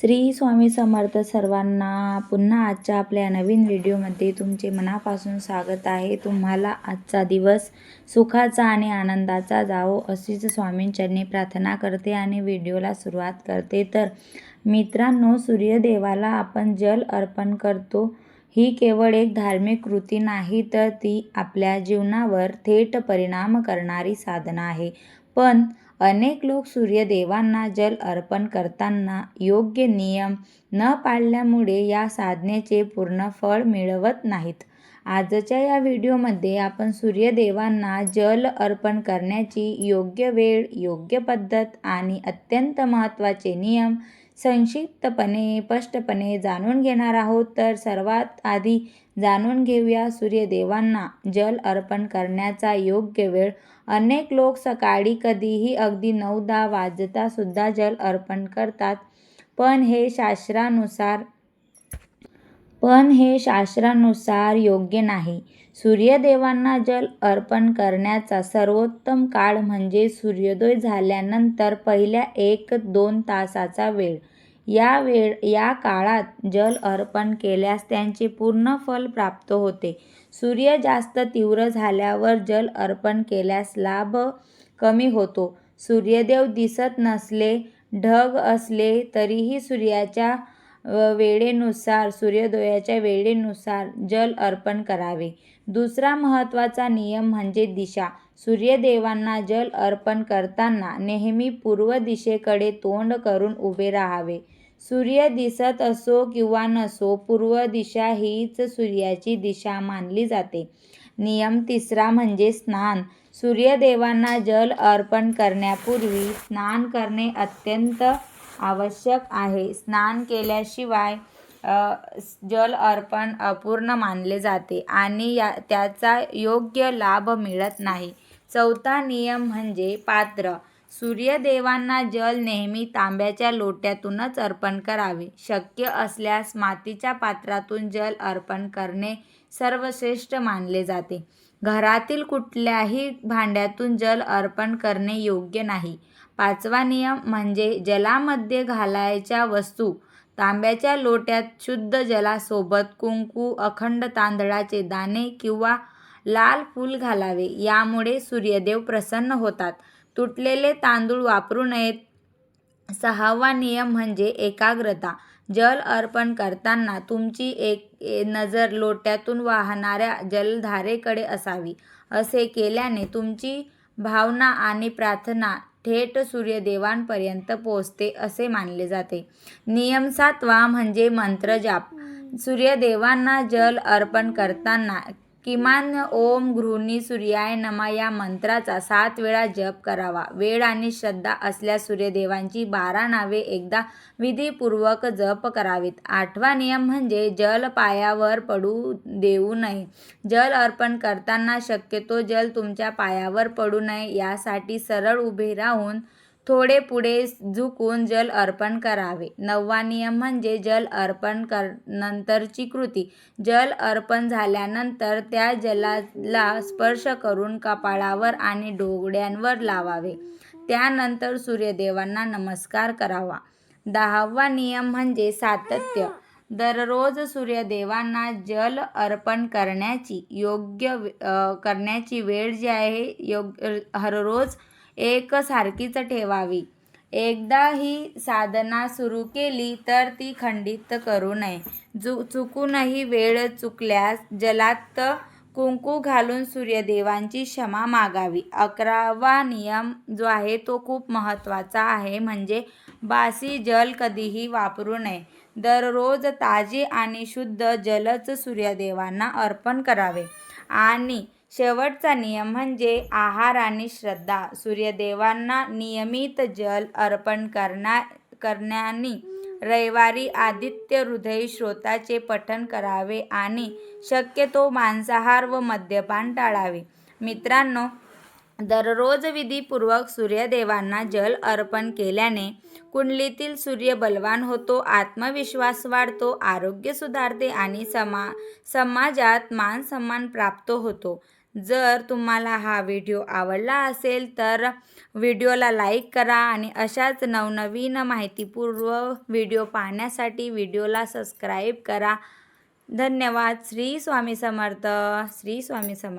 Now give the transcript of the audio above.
श्री स्वामी समर्थ सर्वांना पुन्हा आजच्या आपल्या नवीन व्हिडिओमध्ये तुमचे मनापासून स्वागत आहे. तुम्हाला आजचा दिवस सुखाचा आणि आनंदाचा जावो अशीच स्वामींचरणी प्रार्थना करते आणि व्हिडिओला सुरुवात करते. तर मित्रांनो सूर्यदेवाला आपण जल अर्पण करतो. ही केवळ एक धार्मिक कृती नाही तर ती आपल्या जीवनावर थेट परिणाम करणारी साधना आहे. पण अनेक लोक सूर्यदेवांना जल अर्पण करताना योग्य नियम न पाळल्यामुळे या साधनेचे पूर्ण फळ मिळवत नाहीत. आजच्या या व्हिडिओमध्ये आपण सूर्यदेवांना जल अर्पण करण्याची योग्य वेळ योग्य पद्धत आणि अत्यंत महत्त्वाचे नियम संक्षिप्तपणे स्पष्टपणे जाणून घेणार आहोत. तर सर्वात आधी जाणून घेऊया सूर्यदेवांना जल अर्पण करण्याचा योग्य वेळ. अनेक लोक सकाळी कधीही अगदी नऊ दहा वाजता सुद्धा जल अर्पण करतात. पण हे शास्त्रानुसार पण हे शास्त्रानुसार योग्य नाही. सूर्यदेवांना जल अर्पण करण्याचा सर्वोत्तम काळ म्हणजे सूर्योदय झाल्यानंतर पहिल्या एक दोन तासाचा वेळ. या वेळ या काळात जल अर्पण केल्यास त्यांचे पूर्ण फल प्राप्त होते. सूर्य जास्त तीव्र झाल्यावर जल अर्पण केल्यास लाभ कमी होतो. सूर्यदेव दिसत नसले ढग असले तरीही सूर्याच्या वेळेनुसार सूर्योदयाच्या वेळेनुसार जल अर्पण करावे. दुसरा महत्त्वाचा नियम म्हणजे दिशा. सूर्यदेवांना जल अर्पण करताना नेहमी पूर्व दिशेकडे तोंड करून उभे राहावे. सूर्य दिसत असो किंवा नसो पूर्व दिशा हीच सूर्याची दिशा मानली जाते. नियम तिसरा म्हणजे स्नान. सूर्यदेवांना जल अर्पण करण्यापूर्वी स्नान करणे अत्यंत आवश्यक आहे. स्नान केल्याशिवाय जल अर्पण अपूर्ण मानले जाते आणि या त्याचा योग्य लाभ मिळत नाही. चौथा नियम म्हणजे पात्र. सूर्यदेवांना जल नेहमी तांब्याच्या लोट्यातूनच अर्पण करावे. शक्य असल्यास मातीच्या पात्रातून जल अर्पण करणे सर्वश्रेष्ठ मानले जाते. घरातील कुठल्याही भांड्यातून जल अर्पण करणे योग्य नाही. पाचवा नियम म्हणजे जलामध्ये घालायच्या वस्तू तांब्याच्या लोट्यात शुद्ध जलासोबत कुंकू अखंड तांदळाचे दाणे किंवा लाल फूल घालावे. यामुळे सूर्यदेव प्रसन्न होतात. तुटलेले तांदूळ वापरू नयेत. सहावा नियम म्हणजे एकाग्रता. जल अर्पण करताना तुमची एक नजर लोट्यातून वाहणाऱ्या जलधारेकडे असावी. असे केल्याने तुमची भावना आणि प्रार्थना थेट सूर्यदेवांपर्यंत पोहोचते असे मानले जाते. नियम सातवा म्हणजे मंत्रजाप सूर्यदेवांना जल अर्पण करताना किमान ओम गृहिणी सूर्याय नमा या मंत्राचा सात वेळा जप करावा. वेळ आणि श्रद्धा असल्यास सूर्यदेवांची बारा नावे एकदा विधीपूर्वक जप करावीत. आठवा नियम म्हणजे जल पायावर पडू देऊ नये. जल अर्पण करताना शक्यतो जल तुमच्या पायावर पडू नये. यासाठी सरळ उभे राहून थोडे पुढे झुकून जल अर्पण करावे. नववा नियम म्हणजे जल अर्पण कर नंतरची कृती. जल अर्पण झाल्यानंतर त्या जलाला स्पर्श करून कपाळावर आणि डोगड्यांवर लावावे. त्यानंतर सूर्यदेवांना नमस्कार करावा. दहावा नियम म्हणजे सातत्य. दररोज सूर्यदेवांना जल अर्पण करण्याची योग्य करण्याची वेळ जी आहे योग्य हररोज एकसारखीच ठेवावी. एकदा ही साधना सुरू केली तर ती खंडित करू नये. जु चुकूनही वेळ चुकल्यास जलात कुंकू घालून सूर्यदेवांची क्षमा मागावी. अकरावा नियम जो आहे तो खूप महत्त्वाचा आहे म्हणजे बासी जल कधीही वापरू नये. दररोज ताजे आणि शुद्ध जलच सूर्यदेवांना अर्पण करावे. आणि शेवटचा नियम म्हणजे आहार आणि श्रद्धा. सूर्यदेवांना नियमित जल अर्पण करण्या करण्याने रविवारी आदित्य हृदय श्रोताचे पठण करावे आणि शक्यतो मांसाहार व मद्यपान टाळावे. मित्रांनो दररोज विधीपूर्वक सूर्यदेवांना जल अर्पण केल्याने कुंडलीतील सूर्य बलवान होतो आत्मविश्वास वाढतो आरोग्य सुधारते आणि समा समाजात मान सन्मान प्राप्त होतो. जर तुम्हाला हा व्हिडिओ आवडला असेल तर व्हिडिओला लाईक करा आणि अशाच नवनवीन माहितीपूर्व व्हिडिओ पाहण्यासाठी व्हिडिओला सबस्क्राईब करा. धन्यवाद. श्री स्वामी समर्थ. श्री स्वामी समर्थ.